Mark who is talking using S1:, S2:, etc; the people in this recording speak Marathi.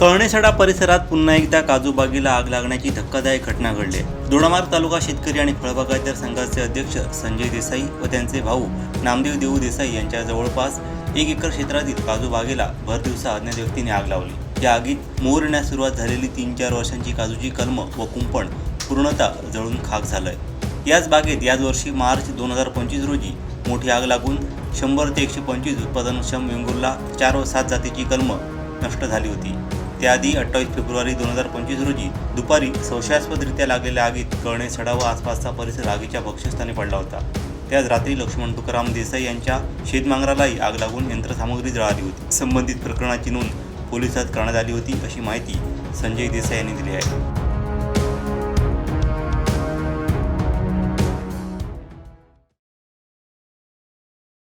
S1: कळणेसडा परिसरात पुन्हा एकदा काजूबागेला आग लागण्याची धक्कादायक घटना घडली. दोडामार्ग तालुका शेतकरी आणि फळबागायतदार संघाचे अध्यक्ष संजय देसाई व त्यांचे भाऊ नामदेव देऊ देसाई यांच्या जवळपास एक एकर क्षेत्रातील काजूबागेला भर दिवसा अज्ञात व्यक्तीने आग लावली. या आगीत मोर येण्यास सुरुवात झालेली तीन चार वर्षांची काजूची कलम व कुंपण पूर्णतः जळून खाक झालंय. याच बागेत याच वर्षी मार्च दोन हजार पंचवीस रोजी मोठी आग लागून शंभर ते एकशे पंचवीस उत्पादनक्षम वेंगुर्ला चार व सात जातीची कलम नष्ट झाली होती. त्याआधी अठ्ठावीस फेब्रुवारी दोन हजार पंचवीस रोजी दुपारी संशयास्पदरित्या लागलेल्या आगीत कळणे सडा व आसपासचा परिसर आगीच्या भक्षस्थानी पडला होता. त्याच रात्री लक्ष्मण तुकाराम देसाई यांच्या शेतमांगरालाही आग लागून यंत्रसामुग्री जळाली होती. संबंधित प्रकरणाची नोंद पोलिसात करण्यात आली होती अशी माहिती संजय देसाई यांनी दिली आहे.